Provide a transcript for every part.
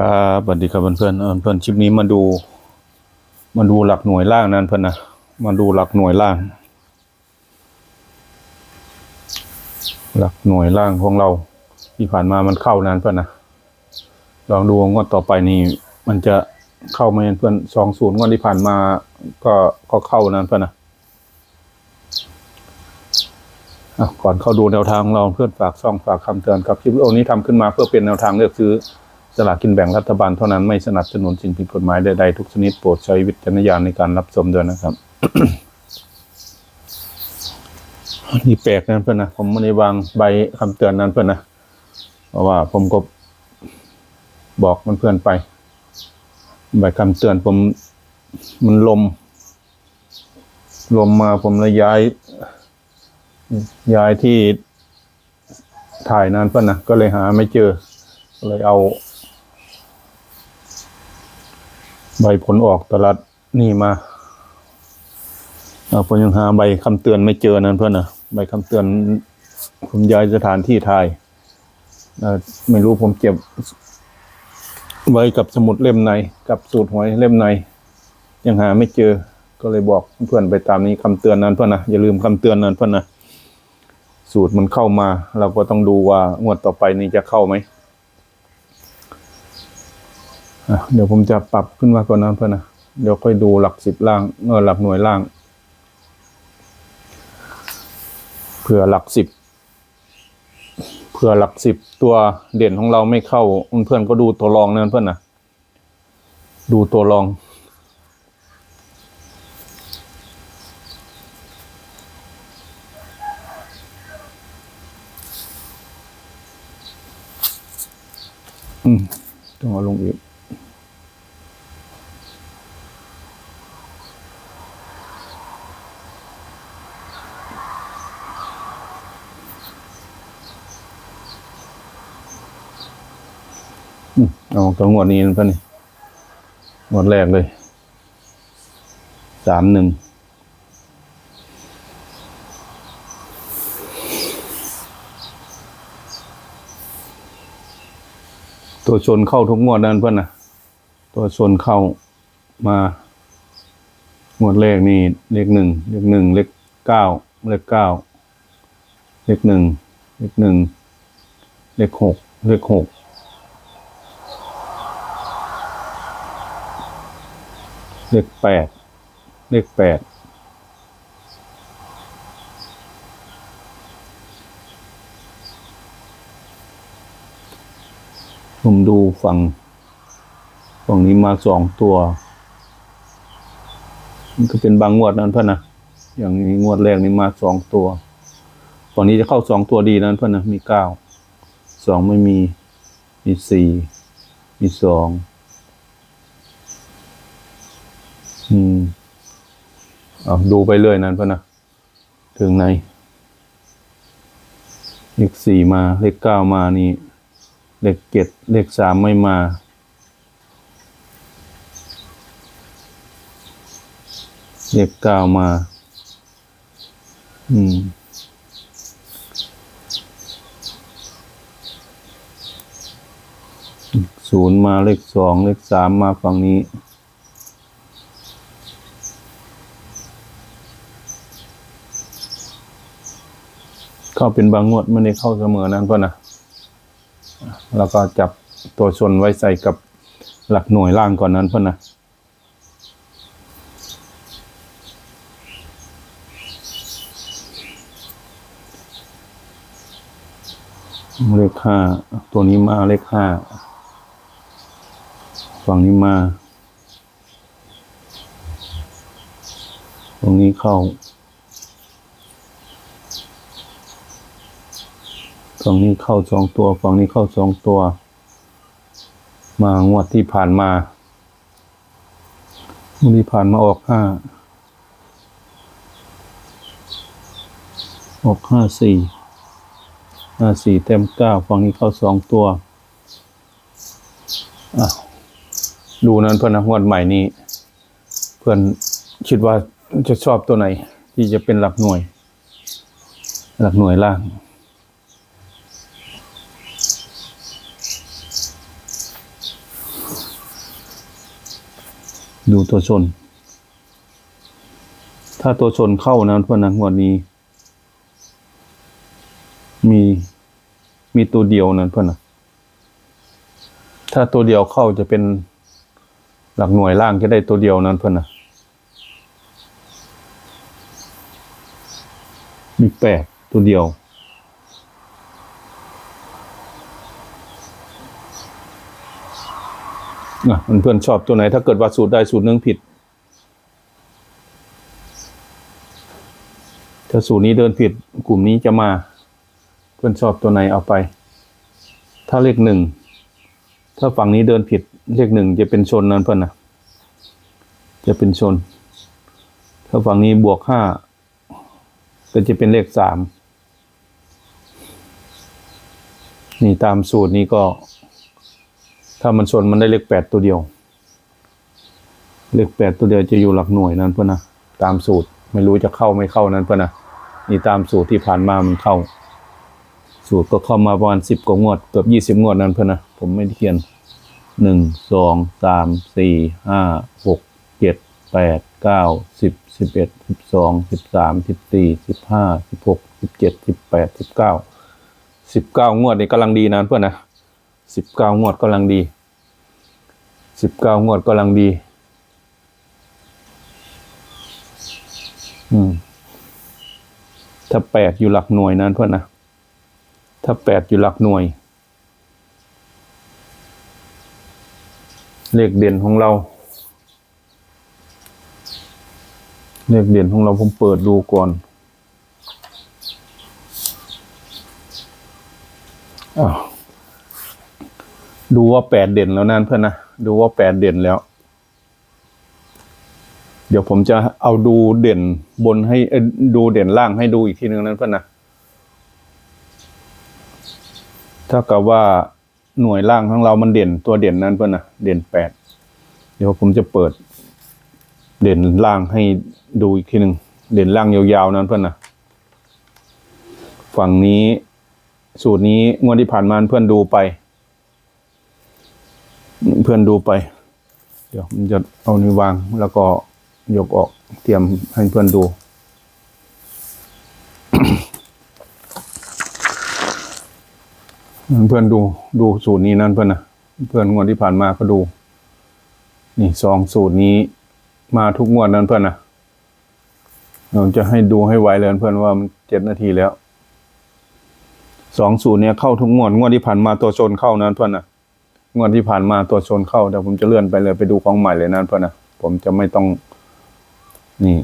ครับสวัสดีครับเพื่อนๆเพื่อนคลิปนี้มาดู มาดูหลักหน่วยล่างนั้นเพื่อนนะมาดูหลักหน่วยล่าง หลักหน่วยล่างของเรา ที่ผ่านมามันเข้านั้นเพื่อนนะลองดูงวดต่อไปนี่มันจะเข้าไหมเพื่อนสองศูนย์งวดที่ผ่านมาก็ก็เข้านั้นเพื่อนนะก่อนเข้าดูแนวทางของเราเพื่อนฝากช่องฝากคำเตือนครับคลิปวิดีโอนี้ทำขึ้นมาเพื่อเป็นแนวทางเลือกซื้อ สลากกินแบ่งรัฐบาลเท่านั้นไม่สนับสนุนสิ่งผิดกฎหมายใดๆทุกชนิดโปรดใช้วิจารณญาณในการรับชมด้วยนะครับนี่แปลกนะเพื่อนนะผมไม่ได้วางใบคำเตือนนั้นเพื่อนนะเพราะว่าผมก็บอกมันเพื่อนไป ใบคำเตือนผมมันลม ลมมาผมเลยย้าย ย้ายที่ถ่ายนานเพื่อนนะก็เลยหาไม่เจอเลยเอา ใบผลออกตลาดนี่มาเอาผมยังหาใบคำเตือนไม่เจอนั่นเพื่อนนะใบคำเตือนผมย้ายสถานที่ทายไม่รู้ผมเก็บ ไว้กับสมุดเล่มในกับสูตรหวยเล่มใน ยังหาไม่เจอก็เลยบอกเพื่อนไปตามนี้คำเตือนนั้นเพื่อนนะอย่าลืมคำเตือนนั้นเพื่อนนะสูตรมันเข้ามา เราก็ต้องดูว่างวดต่อไปนี้จะเข้าไหม เดี๋ยวผมจะปรับขึ้นมาก่อนนะเพื่อนนะ เดี๋ยวค่อยดูหลักสิบล่างเออหลักหน่วยล่าง เผื่อหลักสิบ เผื่อหลักสิบตัวเด่นของเราไม่เข้าเพื่อนก็ดูตัวรองนะเพื่อนนะดูตัวรองอืมต้องเอาลงอีก เอาตัวงวดนี้นะเพื่อนนี่งวดแรกเลยสามหนึ่งตัวชนเข้าทุกงวดนั่นเพื่อนนะตัวชนเข้ามางวดแรกนี่เลขหนึ่งเลขหนึ่งเลขเก้าเลขเก้าเลขหนึ่งเลขหนึ่งเลขหกเลขหก เลขแปดเลขแปดผมดูฝั่งฝั่งนี้มาสองตัว มันก็เป็นบางงวดนั่นเพื่อนนะอย่างนี้งวดแรกนี่มาสองตัวฝั่งนี้จะเข้าสองตัวดีนั่นเพื่อนนะมีเก้าสองไม่มีมีสี่มีสองอืม เอาดูไปเรื่อยนั่นเพื่อนนะ ถึงไหนเลขสี่มา เลขเก้ามานี่ เลขเจ็ดเลขสามไม่มา เลขเก้ามา อืมศูนย์มาเลขสองเลขสามมาฝั่งนี้ เข้าเป็นบางงวดไม่ได้เข้าเสมอนั้นก็นะแล้วก็จับตัวชนไว้ใส่กับหลักหน่วยล่างก่อนนั้นเพื่อนะเลขห้าตัวนี้มาเลขห้าฝั่งนี้มา ตรงนี้เข้า ฝั่งนี้เข้าสองตัว ฝั่งนี้เข้าสองตัว มางวดที่ผ่านมางวดที่ผ่านมาออกห้าออกห้าสี่ห้าสี่เต็มเก้าฝั่งนี้เข้าสองตัวอ้าวดูนั้นเพื่อนนะงวดใหม่นี้เพื่อนคิดว่าจะชอบตัวไหน ที่จะเป็นหลักหน่วย หลักหน่วยล่าง ดูตัวชน ถ้าตัวชนเข้านะเพื่อนนะงวดนี้ มีมีตัวเดียวนะเพื่อนนะถ้าตัวเดียวเข้าจะเป็นหลักหน่วยล่างจะได้ตัวเดียวนั้นเพื่อนนะมีแปดตัวเดียว นะเพื่อนชอบตัวไหน ถ้าเกิดว่าสูตรใดสูตรหนึ่งผิด ถ้าสูตรนี้เดินผิด กลุ่มนี้จะมา เพื่อนชอบตัวไหนเอาไป ถ้าเลขหนึ่ง ถ้าฝั่งนี้เดินผิด เลขหนึ่งจะเป็นชนนั้นเพื่อนนะจะเป็นชน ถ้าฝั่งนี้บวกห้าก็จะเป็นเลขสามนี่ตามสูตรนี้ก็ ถ้ามันชนมันได้เลขแปดตัวเดียว เลขแปดตัวเดียวจะอยู่หลักหน่วยนั้นเพื่อนนะตามสูตรไม่รู้จะเข้าไม่เข้านั้นเพื่อนนะนี่ตามสูตรที่ผ่านมามันเข้า สูตรก็เข้ามาประมาณสิบกว่างวดเกือบยี่สิบงวดนั้นเพื่อนนะผมไม่ได้เขียนหนึ่งสองสามสี่ห้าหกเจ็ดแปดเก้าสิบสิบเอ็ดสิบสองสิบสามสิบสี่สิบห้าสิบหกสิบเจ็ดสิบแปดสิบเก้าสิบเก้างวดนี่กำลังดีนะเพื่อนนะสิบเก้างวดกำลังดี สิบเก้างวดกำลังดี อืม ถ้าแปดอยู่หลักหน่วยนั้นเพื่อนนะ ถ้าแปดอยู่หลักหน่วย เลขเด่นของเรา เลขเด่นของเราผมเปิดดูก่อนอ้าวดูว่าแปดเด่นแล้วนั่นเพื่อนนะ ดูว่าแปดเด่นแล้ว เดี๋ยวผมจะเอาดูเด่นบนให้ดูเด่นล่างให้ดูอีกทีหนึ่งนั้นเพื่อนนะถ้ากับว่าหน่วยล่างของเรามันเด่นตัวเด่นนั้นเพื่อนนะเด่นแปดเดี๋ยวผมจะเปิด เด่นล่างให้ดูอีกทีหนึ่งเด่นล่างยาวๆนั้นเพื่อนนะฝั่งนี้สูตรนี้งวดที่ผ่านมาเพื่อนดูไป เพื่อนดูไป เดี๋ยวมันจะเอานิ้ววางแล้วก็ยกออกเตรียมให้เพื่อนดู เพื่อนดูดูสูตรนี้นั่นเพื่อนนะเพื่อนงวดที่ผ่านมาก็ดู นี่สองสูตรนี้มาทุกงวดนั้นเพื่อนนะเราจะให้ดูให้ไวเลยเพื่อนว่ามันเจ็ดนาทีแล้วสองสูตรเนี้ยเข้าทุกงวดงวดที่ผ่านมาตัวชนเข้านั้นเพื่อนนะ งวดที่ผ่านมาตัวชนเข้าเดี๋ยวผมจะเลื่อนไปเลยไปดูของใหม่เลยนั้นเพื่อนนะผมจะไม่ต้องนี่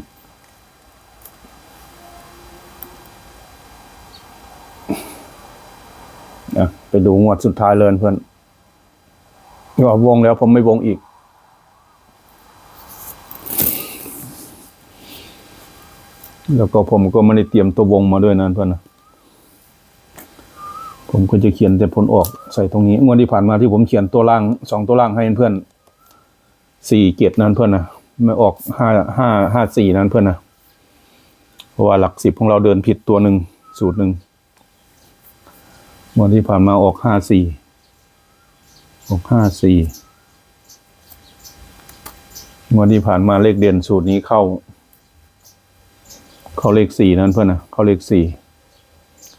นะไปดูงวดสุดท้ายเลยเพื่อนก็วงแล้วผมไม่วงอีก แล้วก็ผมก็ไม่ได้เตรียมตัววงมาด้วยนะเพื่อนนะ ผมก็จะเขียนแต่ผลออกใส่ตรงนี้งวดที่ผ่านมาที่ผมเขียนตัวล่างสองตัวล่างให้เพื่อนสี่เกียรตินั้นเพื่อนนะไม่ออกห้าห้าห้าสี่นั้นเพื่อนนะเพราะว่าหลักสิบของเราเดินผิดตัวหนึ่งสูตรหนึ่งวันที่ผ่านมาออกห้าสี่ออกห้าสี่วันที่ผ่านมาเลขเด่นสูตรนี้เข้า เข้าเลขสี่นั่นเพื่อนนะเข้าเลขสี่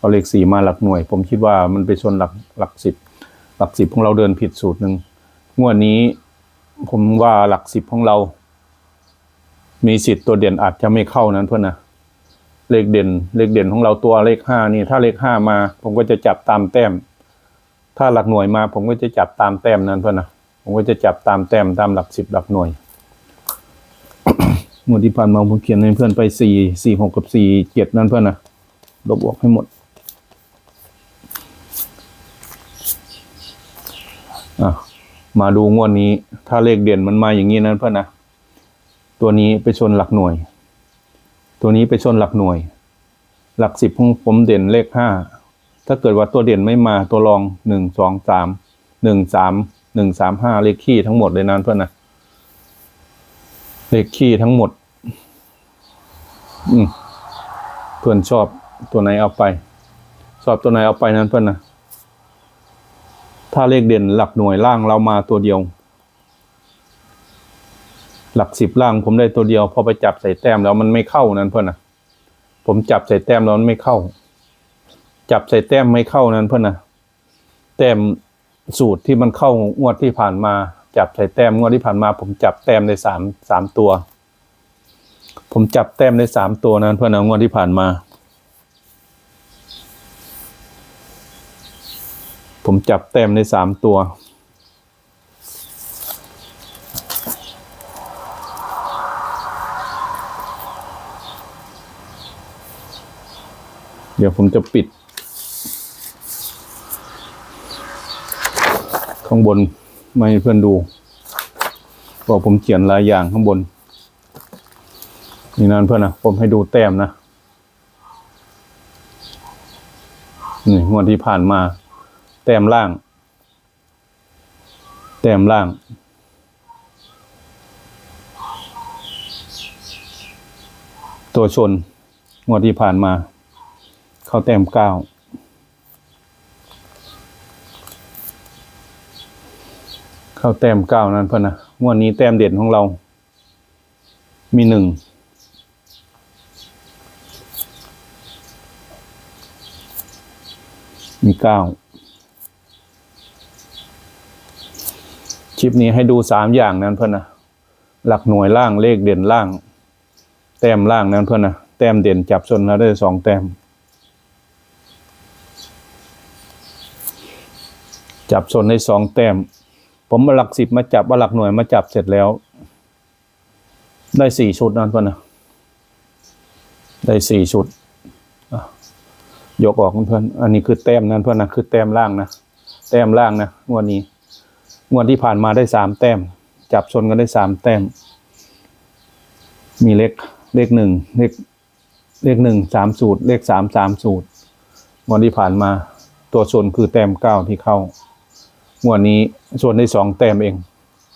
เข้าเลขสี่มาหลักหน่วย ผมคิดว่ามันไปชนหลักหลักสิบหลักสิบของเราเดินผิดสูตรหนึ่งงวดนี้ ผมว่าหลักสิบของเรา มีสิทธิ์ตัวเด่นอาจจะไม่เข้านั้นเพื่อนนะเลขเด่น เลขเด่นของเราตัวเลขห้านี่ ถ้าเลขห้ามา ผมก็จะจับตามแต้ม ถ้าหลักหน่วยมา ผมก็จะจับตามแต้มนั้นเพื่อนนะผมก็จะจับตามแต้มตามหลักสิบหลักหน่วยหมดที่ผ่านมาผมเขียนให้เพื่อนไปสี่สี่หกกับสี่เจ็ดนั่นเพื่อนนะลบออกให้หมดอะ มาดูงวดนี้ ถ้าเลขเด่นมันมาอย่างนี้นั้นเพื่อนนะ ตัวนี้ไปชนหลักหน่วย ตัวนี้ไปชนหลักหน่วย หลักสิบของผมเด่นเลขห้า ถ้าเกิดว่าตัวเด่นไม่มาตัวรองหนึ่งสองสามหนึ่งสามหนึ่งสามห้าเลขขี้ทั้งหมดเลยนั้นเพื่อนนะ เลขขี้ทั้งหมด อืมเพื่อนชอบตัวไหนเอาไป ชอบตัวไหนเอาไปนั้นเพื่อนนะ ถ้าเลขเด่นหลักหน่วยล่างเรามาตัวเดียว หลักสิบล่างผมได้ตัวเดียวพอไปจับใส่แต้มแล้วมันไม่เข้านั้นเพื่อนนะผมจับใส่แต้มแล้วมันไม่เข้า จับใส่แต้มไม่เข้านั้นเพื่อนนะแต้มสูตรที่มันเข้างวดที่ผ่านมา จับใส่แต้มงวดที่ผ่านมา ผมจับแต้มในสามสามตัว ผมจับแต้มในสามตัวนั้นเพื่อนนะงวดที่ผ่านมา ผมจับแต้มในสามตัว เดี๋ยวผมจะปิด ข้างบนไม่ให้เพื่อนดูเพราะผมเขียนหลายอย่างข้างบน นี่นั่นเพื่อนนะผมให้ดูแต้มนะนี่งวดที่ผ่านมา แต้มล่าง แต้มล่าง ตัวชนงวดที่ผ่านมา เข้าแต้มเก้าเข้าแต้มเก้านั้นเพื่อนนะงวดนี้แต้มเด่นของเรา มีหนึ่งมีเก้า คลิปนี้ให้ดูสามอย่างนั้นเพื่อนนะหลักหน่วยล่างเลขเด่นล่าง แต้มล่างนั้นเพื่อนนะแต้มเด่นจับชนแล้วได้สองแต้ม จับชนได้สองแต้ม ผมเอาหลักสิบมาจับเอาหลักหน่วยมาจับเสร็จแล้ว ได้สี่ชุดนั้นเพื่อนนะได้สี่ชุดยกออกเพื่อนอันนี้คือแต้มนั้นเพื่อนนะคือแต้มล่างนะแต้มล่างนะงวดนี้ งวดที่ผ่านมาได้สามแต้ม จับชนกันได้สามแต้ม มีเลขเลขหนึ่งเลขเลขหนึ่งสามสูตร เลขสามสามสูตร งวดที่ผ่านมาตัวชนคือแต้มเก้าที่เข้างวดนี้ส่วนได้สองแต้มเอง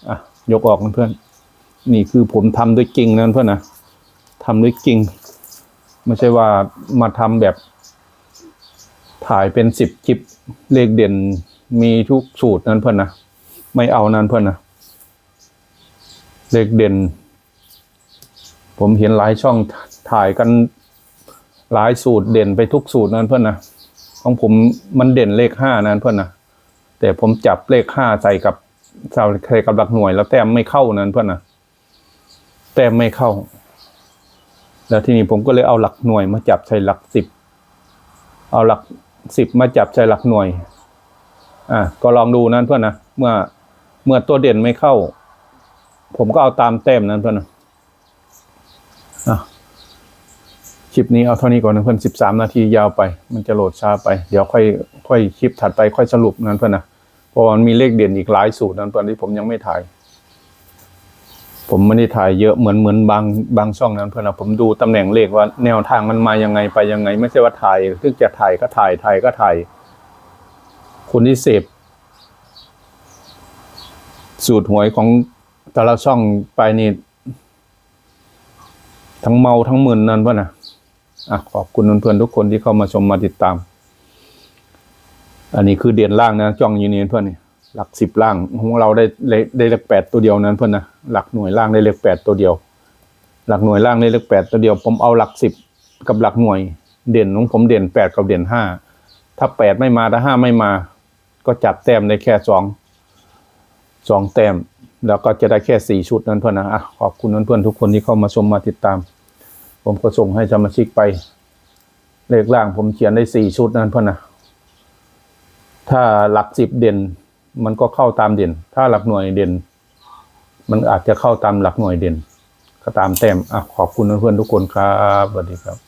อะยกออกเพื่อนนี่คือผมทำด้วยจริงนะเพื่อนนะทำด้วยจริง ไม่ใช่ว่ามาทำแบบถ่ายเป็นสิบคลิปเลขเด่นมีทุกสูตรนั้นเพื่อนนะ ไม่เอานั้นเพื่อนนะเลขเด่น ผมเห็นหลายช่องถ่ายกันหลายสูตรเด่นไปทุกสูตรนั้นเพื่อนนะของผมมันเด่นเลขห้านั้นเพื่อนนะแต่ผมจับเลขห้าใส่กับใส่กับหลักหน่วย แล้วแต้มไม่เข้านั้นเพื่อนนะแต้มไม่เข้า แล้วทีนี้ผมก็เลยเอาหลักหน่วยมาจับใส่หลักสิบเอาหลักสิบมาจับใส่หลักหน่วย อะก็ลองดูนั้นเพื่อนนะเมื่อ เมื่อตัวเด่นไม่เข้า ผมก็เอาตามแต้มนั้นเพื่อนนะอะคลิปนี้เอาเท่านี้ก่อนนะเพื่อนสิบสามนาทียาวไป มันจะโหลดช้าไป เดี๋ยวค่อยค่อยคลิปถัดไปค่อยสรุปนั้นเพื่อนนะเพราะมันมีเลขเด่นอีกหลายสูตรนั้นเพื่อนที่ผมยังไม่ถ่าย ผมไม่ได้ถ่ายเยอะเหมือนเหมือนบางบางช่องนั้นเพื่อนนะผมดูตำแหน่งเลขว่าแนวทางมันมายังไงไปยังไง ไม่ใช่ว่าถ่ายซึ่งจะถ่ายก็ถ่ายถ่ายก็ถ่าย คนที่เสพ สูตรหวยของแต่ละช่องไปนี่ทั้งเมาทั้งมึนนั่นเพื่อนนะอะขอบคุณเพื่อนๆทุกคนที่เข้ามาชมมาติดตาม อันนี้คือเด่นล่างนะจ้องอยู่นี่เพื่อนนี่หลักสิบล่างของเราได้เลขได้เลขแปดตัวเดียวนั้นเพื่อนนะหลักหน่วยล่างได้เลขแปดตัวเดียว หลักหน่วยล่างได้เลขแปดตัวเดียว ผมเอาหลักสิบกับหลักหน่วย เด่นของผมเด่นแปดกับเด่นห้าถ้าแปดไม่มาถ้าห้าไม่มา ก็จับแต้มได้แค่สอง สองแต้มแล้วก็จะได้แค่สี่ชุดนั้นเพื่อนนะอะขอบคุณเพื่อนๆทุกคนที่เข้ามาชมมาติดตาม ผมก็ส่งให้สมาชิกไป เลขล่างผมเขียนได้สี่ชุดนั้นเพื่อนนะถ้าหลักสิบเด่น มันก็เข้าตามเด่น ถ้าหลักหน่วยเด่น มันอาจจะเข้าตามหลักหน่วยเด่น ก็ตามแต้มอะขอบคุณเพื่อนๆทุกคนครับสวัสดีครับ